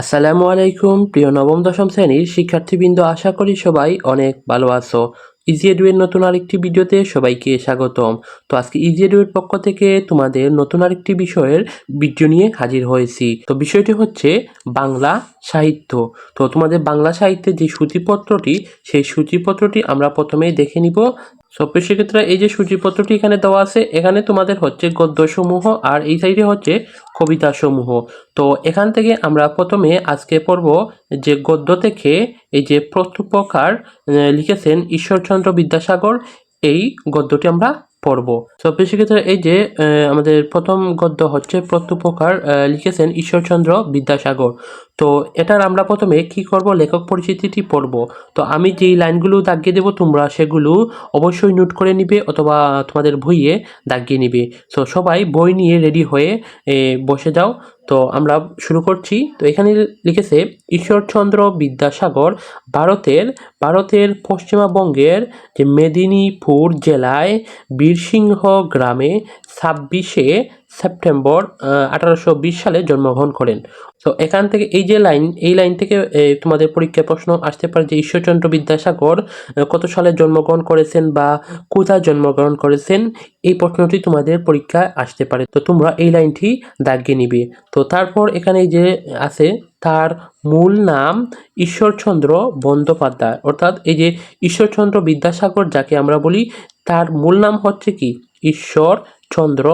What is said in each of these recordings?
আসসালামু আলাইকুম, প্রিয় নবম, দশম শ্রেণির শিক্ষার্থীবৃন্দ, আশা করি সবাই অনেক ভালো আছো। ইজি এডুয়ের নতুন আরেকটি ভিডিওতে সবাইকে স্বাগতম। তো আজকে ইজি এডুয়ের পক্ষ থেকে তোমাদের নতুন আরেকটি বিষয়ের ভিডিও নিয়ে হাজির হয়েছি। তো বিষয়টি হচ্ছে বাংলা সাহিত্য। তো তোমাদের বাংলা সাহিত্যের যে সূচিপত্রটি, সেই সূচিপত্রটি আমরা প্রথমেই দেখে নিব। সব সেক্ষেত্রে এই যে সূচিপত্রটি এখানে দেওয়া আছে, এখানে তোমাদের হচ্ছে গদ্যসমূহ আর এই সাইডে হচ্ছে কবিতাসমূহ। তো এখান থেকে আমরা প্রথমে আজকে পড়ব যে গদ্য থেকে এই যে প্রত্যুপকার লিখেছেন ঈশ্বরচন্দ্র বিদ্যাসাগর। এই গদ্যটি আমরা পড়ব। তো সেক্ষেত্রে এই যে আমাদের প্রথম গদ্য হচ্ছে প্রত্যুপকার লিখেছেন ঈশ্বরচন্দ্র বিদ্যাসাগর। তো, এটার আমরা প্রথমে কি করব? লেখক পরিচিতিটি পড়ব। তো, আমি যেই লাইনগুলো দাগিয়ে দেব, তোমরা সেগুলো অবশ্যই নোট করে নিবে অথবা তোমাদের বইয়ে দাগিয়ে নিবে। তো সবাই বই নিয়ে রেডি হয়ে বসে যাও। তো আমরা শুরু করছি। তো এখানে লিখেছে, ঈশ্বরচন্দ্র বিদ্যাসাগর ভারতের ভারতের পশ্চিমবঙ্গের যে মেদিনীপুর জেলায় বীরসিংহ গ্রামে ছাব্বিশে সেপ্টেম্বর আঠারোশো বিশ সালে জন্মগ্রহণ করেন। তো এখান থেকে এই যে লাইন, এই লাইন থেকে তোমাদের পরীক্ষায় প্রশ্ন আসতে পারে যে ঈশ্বরচন্দ্র বিদ্যাসাগর কত সালে জন্মগ্রহণ করেছেন বা কোথায় জন্মগ্রহণ করেছেন, এই প্রশ্নটি তোমাদের পরীক্ষায় আসতে পারে। তো তোমরা এই লাইনটি দাগিয়ে নিবে। তো তারপর এখানে যে আছে, তার মূল নাম ঈশ্বরচন্দ্র বন্দ্যোপাধ্যায়। অর্থাৎ এই যে ঈশ্বরচন্দ্র বিদ্যাসাগর, যাকে আমরা বলি, তার মূল নাম হচ্ছে কি? ঈশ্বরচন্দ্র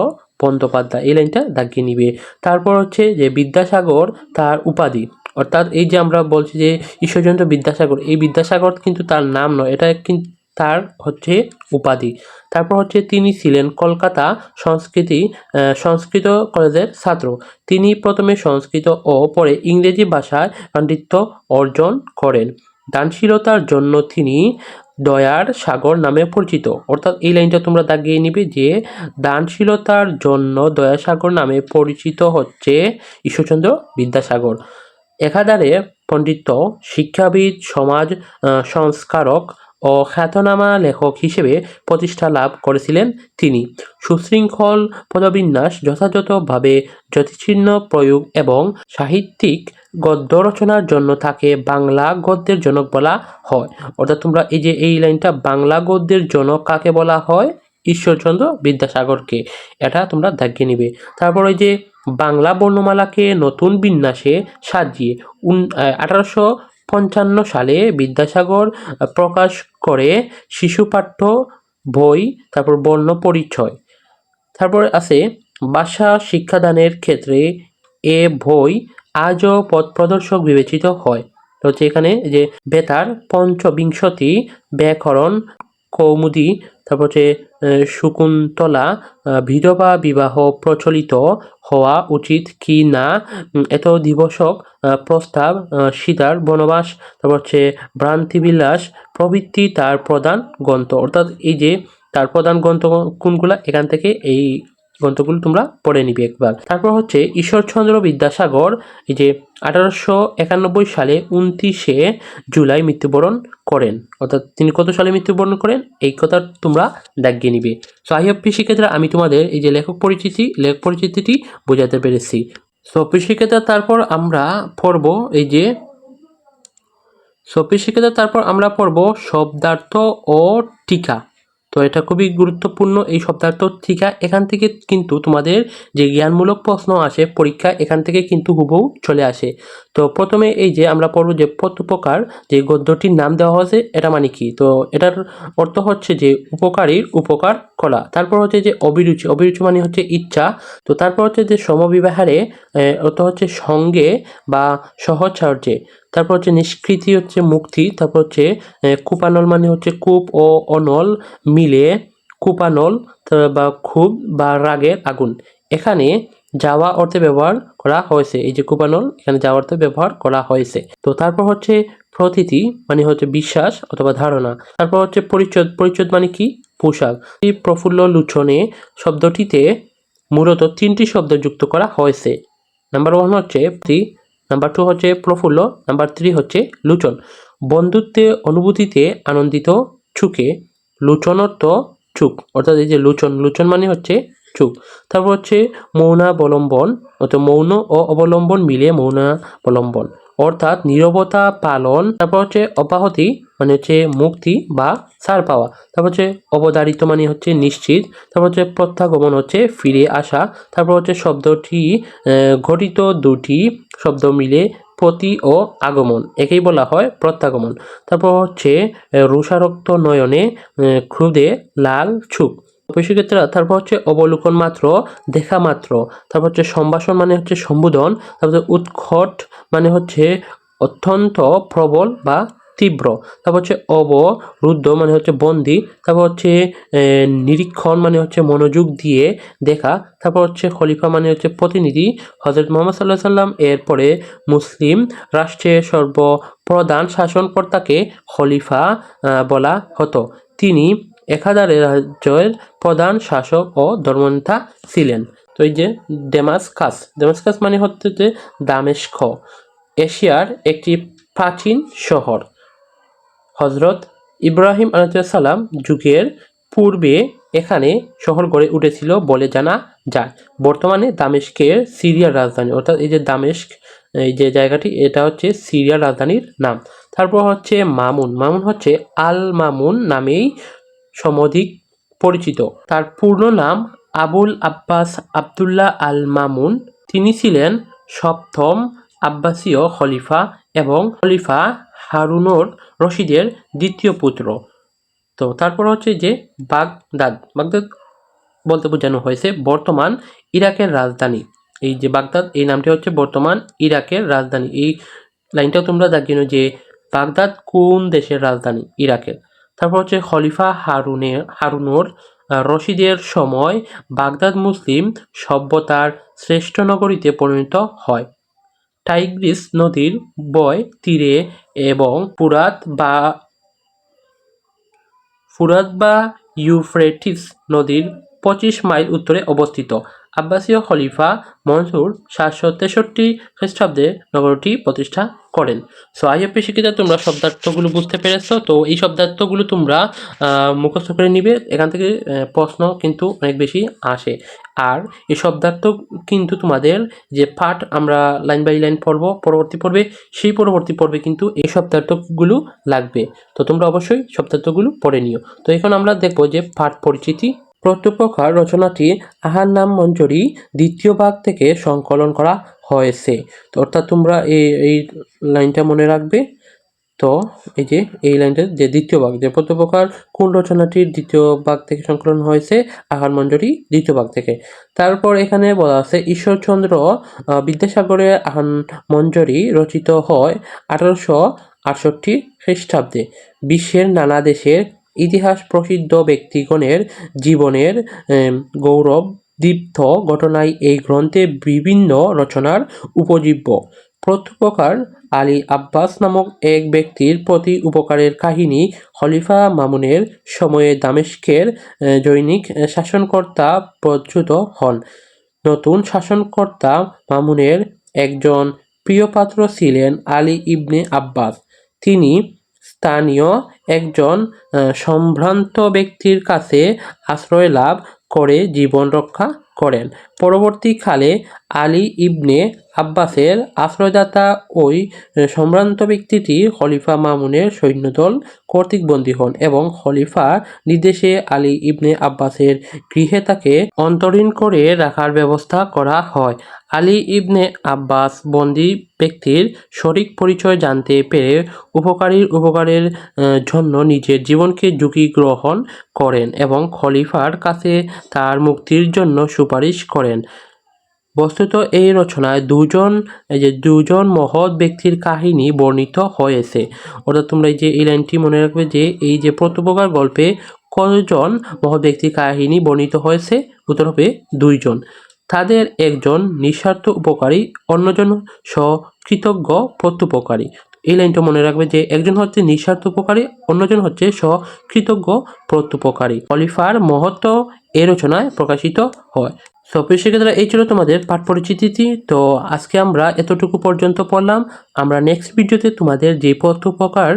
বন্দ্যোপাধ্যায় এই লাইনটা দাগিয়ে নিবে। তারপর হচ্ছে যে বিদ্যাসাগর তার উপাধি। অর্থাৎ এই যে আমরা বলছি যে ঈশ্বরচন্দ্র বিদ্যাসাগর, এই বিদ্যাসাগর কিন্তু তার নাম নয়, এটা কিন্তু তার হচ্ছে উপাধি। তারপর হচ্ছে তিনি ছিলেন কলকাতা সংস্কৃতি সংস্কৃত কলেজের ছাত্র। তিনি প্রথমে সংস্কৃত ও পরে ইংরেজি ভাষায় পাণ্ডিত্য অর্জন করেন। দানশীলতার জন্য তিনি দয়ার সাগর নামে পরিচিত। অর্থাৎ এই লাইনটা তোমরা দাগিয়ে নিবে যে, দানশীলতার জন্য দয়াসাগর নামে পরিচিত হচ্ছে ঈশ্বরচন্দ্র বিদ্যাসাগর। একাধারে পণ্ডিত, শিক্ষাবিদ, সমাজ সংস্কারক ও খ্যাতনামা লেখক হিসেবে প্রতিষ্ঠা লাভ করেছিলেন তিনি। সুশৃঙ্খল পদবিন্যাস যথাযথভাবে যতিচিহ্ন প্রয়োগ এবং সাহিত্যিক গদ্য রচনার জন্য তাকে বাংলা গদ্যের জনক বলা হয়। অর্থাৎ তোমরা এই যে এই লাইনটা বাংলা গদ্যের জনক কাকে বলা হয়? ঈশ্বরচন্দ্র বিদ্যাসাগরকে। এটা তোমরা দাগিয়ে নিবে। তারপর ওই যে বাংলা বর্ণমালাকে নতুন বিন্যাসে সাজিয়ে উন আঠারোশো পঞ্চান্ন সালে বিদ্যাসাগর প্রকাশ করে শিশুপাঠ্য বই, তারপর বর্ণ পরিচয়। তারপর আছে ভাষা শিক্ষাদানের ক্ষেত্রে এ বই আজও পথ প্রদর্শক বিবেচিত হয়। হচ্ছে এখানে যে বেতার, পঞ্চবিংশতি, ব্যাকরণ, কৌমুদি, তারপর হচ্ছে শকুন্তলা বিধবা বিবাহ প্রচলিত হওয়া উচিত কি না? এত দিবসক প্রস্তাব সীতার বনবাস, তারপর হচ্ছে ভ্রান্তিবিলাস প্রভৃতি তার প্রধান গ্রন্থ। অর্থাৎ এই যে তার প্রধান গ্রন্থ কোনগুলা? এখান থেকে এই গ্রন্থগুলো তোমরা পড়ে নিবে একবার। তারপর হচ্ছে ঈশ্বরচন্দ্র বিদ্যাসাগর, এই যে আঠারোশো একানব্বই সালে উনত্রিশে জুলাই মৃত্যুবরণ করেন। অর্থাৎ তিনি কত সালে মৃত্যুবরণ করেন? এই কথা তোমরা দাগিয়ে নিবে। সো আই হোপ শিক্ষার্থীরা আমি তোমাদের এই যে লেখক পরিচিতি, লেখক পরিচিতিটি বোঝাতে পেরেছি। সো শিক্ষার্থীরা তারপর আমরা পড়ব এই যে সফি শিক্ষিত তারপর আমরা পড়ব শব্দার্থ ও টিকা। তো এটা খুবই গুরুত্বপূর্ণ এই শব্দার্থ টিকা এখান থেকে কিন্তু তোমাদের যে জ্ঞানমূলক প্রশ্ন আসে, পরীক্ষা এখান থেকে কিন্তু হুবহু চলে আসে। তো প্রথমে এই যে আমরা পড়ব যে প্রত্যুপকার যে গদ্যটির নাম দেওয়া হয়েছে, এটা মানে কি? তো এটার অর্থ হচ্ছে যে উপকারীর উপকার করা। তারপর হচ্ছে যে অভিরুচি। অভিরুচি মানে হচ্ছে ইচ্ছা। তো তারপর হচ্ছে যে সমবিবাহারে অর্থ হচ্ছে সঙ্গে বা সহচর্যে। তারপর হচ্ছে নিষ্কৃতি হচ্ছে মুক্তি। তারপর হচ্ছে কূপানল মানে হচ্ছে কূপ ও অনল। মিলে কূপানল বা খুব বা রাগের আগুন। এখানে যাওয়া অর্থে ব্যবহার করা হয়েছে। এই যে কুপানল, এখানে যাওয়া অর্থে ব্যবহার করা হয়েছে। তো তারপর হচ্ছে প্রতীতি মানে হচ্ছে বিশ্বাস অথবা ধারণা। তারপর হচ্ছে পরিচ্ছদ পরিচ্ছদ মানে কি? পোশাক। এই প্রফুল্ল লুচনে শব্দটিতে মূলত তিনটি শব্দ যুক্ত করা হয়েছে। নাম্বার ওয়ান হচ্ছে নাম্বার টু হচ্ছে প্রফুল্ল, নাম্বার থ্রি হচ্ছে লুচন। বন্ধুত্বে, অনুভূতিতে আনন্দিত চুকে লুচন অর্থ চুক। অর্থাৎ এই যে লুচন লুচন মানে হচ্ছে চুপ তারপর হচ্ছে মৌনাবলম্বন, অর্থাৎ মৌন ও অবলম্বন মিলে মৌনাবলম্বন। অর্থাৎ নীরবতা পালন, তারপর হচ্ছে অব্যাহতি মানে হচ্ছে মুক্তি বা ছাড় পাওয়া। তারপর হচ্ছে অবধারিত মানে হচ্ছে নিশ্চিত। তারপর হচ্ছে প্রত্যাগমন হচ্ছে ফিরে আসা। তারপর হচ্ছে শব্দটি ঘটিত দুটি শব্দ মিলে প্রতি ও আগমন, একেই বলা হয় প্রত্যাগমন। তারপর হচ্ছে রুষারক্ত নয়নে ক্ষুদে লাল ছুপ। ক্ষেত্রে তারপর হচ্ছে অবলোকন মাত্র, দেখা মাত্র। তারপর হচ্ছে সম্ভাষণ মানে হচ্ছে সম্বোধন। তারপর উৎকট মানে হচ্ছে অত্যন্ত প্রবল বা তীব্র। তারপর হচ্ছে অবরুদ্ধ মানে হচ্ছে বন্দি। তারপর হচ্ছে নিরীক্ষণ মানে হচ্ছে মনোযোগ দিয়ে দেখা। তারপর হচ্ছে খলিফা মানে হচ্ছে প্রতিনিধি। হজরত মোহাম্মদ সাল্লাহ সাল্লাম এরপরে মুসলিম রাষ্ট্রের সর্বপ্রধান শাসনকর্তাকে খলিফা বলা হতো। তিনি একাধারে রাজ্যের প্রধান শাসক ও ধর্মনেতা ছিলেন। তো এই যে ডেমাসকাস ডেমাসকাস মানে হচ্ছে যে দামেস্ক, এশিয়ার একটি প্রাচীন শহর। হজরত ইব্রাহিম আলাইসাল্লাম যুগের পূর্বে এখানে শহর গড়ে উঠেছিল বলে জানা যায়। বর্তমানে দামেস্কের সিরিয়ার রাজধানী, অর্থাৎ এই যে দামেস্ক, এই যে জায়গাটি, এটা হচ্ছে সিরিয়ার রাজধানীর নাম। তারপর হচ্ছে মামুন। মামুন হচ্ছে আল মামুন নামেই সমধিক পরিচিত। তার পূর্ণ নাম আবুল আব্বাস আবদুল্লাহ আল মামুন। তিনি ছিলেন সপ্তম আব্বাসীয় খলিফা এবং খলিফা হারুনুর রশিদের দ্বিতীয় পুত্র। তো তারপর হচ্ছে যে বাগদাদ বাগদাদ বলতে বোঝানো হয়েছে বর্তমান ইরাকের রাজধানী। এই যে বাগদাদ, এই নামটি হচ্ছে বর্তমান ইরাকের রাজধানী। এই লাইনটাও তোমরা দেখিও যে বাগদাদ কোন দেশের রাজধানী? ইরাকের। তারপর হচ্ছে খলিফা হারুনের হারুনুর রশিদের সময় বাগদাদ মুসলিম সভ্যতার শ্রেষ্ঠ নগরীতে পরিণত হয়। টাইগ্রিস নদীর বয় তীরে এবং ফুরাত বা ফুরাত বা ইউফ্রেটিস নদীর পঁচিশ মাইল উত্তরে অবস্থিত। আব্বাসীয় খলিফা মনসুর সাতশো তেষট্টি খ্রিস্টাব্দে নগরটি প্রতিষ্ঠা করেন। সো আই আইএপি শিক্ষিতা, তোমরা শব্দার্থগুলো বুঝতে পেরেছ। তো, এই শব্দার্থগুলো তোমরা মুখস্থ করে নিবে। এখান থেকে প্রশ্ন কিন্তু অনেক বেশি আসে। আর এই শব্দার্থ কিন্তু তোমাদের যে পাঠ আমরা লাইন বাই লাইন পড়ব, পরবর্তী পর্বে, সেই পরবর্তী পর্বে কিন্তু এই শব্দার্থগুলো লাগবে। তো, তোমরা অবশ্যই শব্দার্থগুলো পড়ে নিও। তো, এখন আমরা দেখব যে পাঠ পরিচিতি প্রত্যুপকার রচনাটি আহার নাম মঞ্জরি দ্বিতীয় ভাগ থেকে সংকলন করা হয়েছে। তো অর্থাৎ তোমরা এই এই লাইনটা মনে রাখবে। তো এই যে, এই লাইনটা যে দ্বিতীয় ভাগ, যে প্রত্যুপকার কোন রচনাটির দ্বিতীয় ভাগ থেকে সংকলন হয়েছে আহার মঞ্জরি দ্বিতীয় ভাগ থেকে। তারপর এখানে বলা আছে, ঈশ্বরচন্দ্র বিদ্যাসাগরের আহান মঞ্জরি রচিত হয় আঠারোশো আটষট্টি খ্রিস্টাব্দে। বিশ্বের নানা দেশের ইতিহাস প্রসিদ্ধ ব্যক্তিগণের জীবনের গৌরব দীপ্ত ঘটনায় এই গ্রন্থে বিভিন্ন রচনার উপজীব্য। প্রত্যুপকার আলী আব্বাস নামক এক ব্যক্তির প্রতি উপকারের কাহিনী খলিফা মামুনের সময়ে দামেস্কের জৈনিক শাসনকর্তা প্রচ্যুত হন। নতুন শাসনকর্তা মামুনের একজন প্রিয়পাত্র ছিলেন আলী ইবনে আব্বাস। তিনি স্থানীয় একজন সম্ভ্রান্ত ব্যক্তির কাছে আশ্রয় লাভ করে জীবন রক্ষা করেন। পরবর্তীকালে আলী ইবনে আব্বাসের আশ্রয়দাতা ওই সম্ভ্রান্ত ব্যক্তিটি খলিফা মামুনের সৈন্যদল কর্তৃক বন্দী হন এবং খলিফা নির্দেশে আলী ইবনে আব্বাসের গৃহে তাকে অন্তরীণ করে রাখার ব্যবস্থা করা হয়। আলী ইবনে আব্বাস বন্দী ব্যক্তির সঠিক পরিচয় জানতে পেরে উপকারীর উপকারের জন্য নিজের জীবনকে ঝুঁকি গ্রহণ করেন এবং খলিফার কাছে তার মুক্তির জন্য সুপারিশ করেন। বস্তুত এই রচনায় দুজন, এই যে দুজন মহৎ ব্যক্তির কাহিনী বর্ণিত হয়েছে। অর্থাৎ তোমরা এই যে এই লাইনটি মনে রাখবে যে এই যে প্রত্যুপকার গল্পে কতজন মহৎ ব্যক্তির কাহিনী বর্ণিত হয়েছে, উত্তর হবে দুইজন। তাদের একজন নিঃস্বার্থ উপকারী, অন্যজন সকৃতজ্ঞ প্রত্যুপকারী। এই লাইনটা মনে রাখবে যে একজন হচ্ছে নিঃস্বার্থ উপকারী, অন্যজন হচ্ছে সকৃতজ্ঞ প্রত্যুপকারী। খলিফার মহত্ব এ রচনায় প্রকাশিত হয়। সো প্রিয় শিক্ষার্থীরা, এই ছিল তোমাদের পাঠ পরিচিতি তো আজকে আমরা এতটুকু পর্যন্ত পড়লাম। আমরা নেক্সট ভিডিওতে তোমাদের যে পত্র প্রকার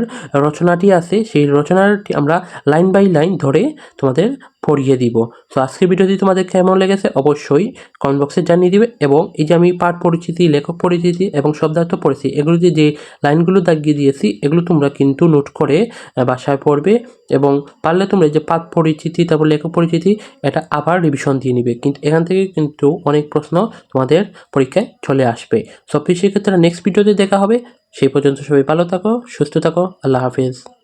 রচনাটি আছে, সেই রচনাটি আমরা লাইন বাই লাইন ধরে তোমাদের পড়িয়ে দিব। তো আজকের ভিডিওটি তোমাদের কেমন লেগেছে অবশ্যই কমেন্ট বক্সে জানিয়ে দিবে এবং এই যে আমি পাঠ পরিচিতি, লেখক পরিচিতি এবং শব্দার্থ পড়েছি এগুলোতে যে লাইনগুলো দাগিয়ে দিয়েছি, এগুলো তোমরা কিন্তু নোট করে বাসায় পড়বে এবং পারলে তোমরা যে পাঠ পরিচিতি, তারপর লেখক পরিচিতি, এটা আবার রিভিশন দিয়ে নিবে। কিন্তু এখান থেকে কিন্তু অনেক প্রশ্ন তোমাদের পরীক্ষায় চলে আসবে। সব সেক্ষেত্রে নেক্সট ভিডিওতে দেখা হবে। সেই পর্যন্ত সবাই ভালো থাকো, সুস্থ থাকো, আল্লাহ হাফিজ।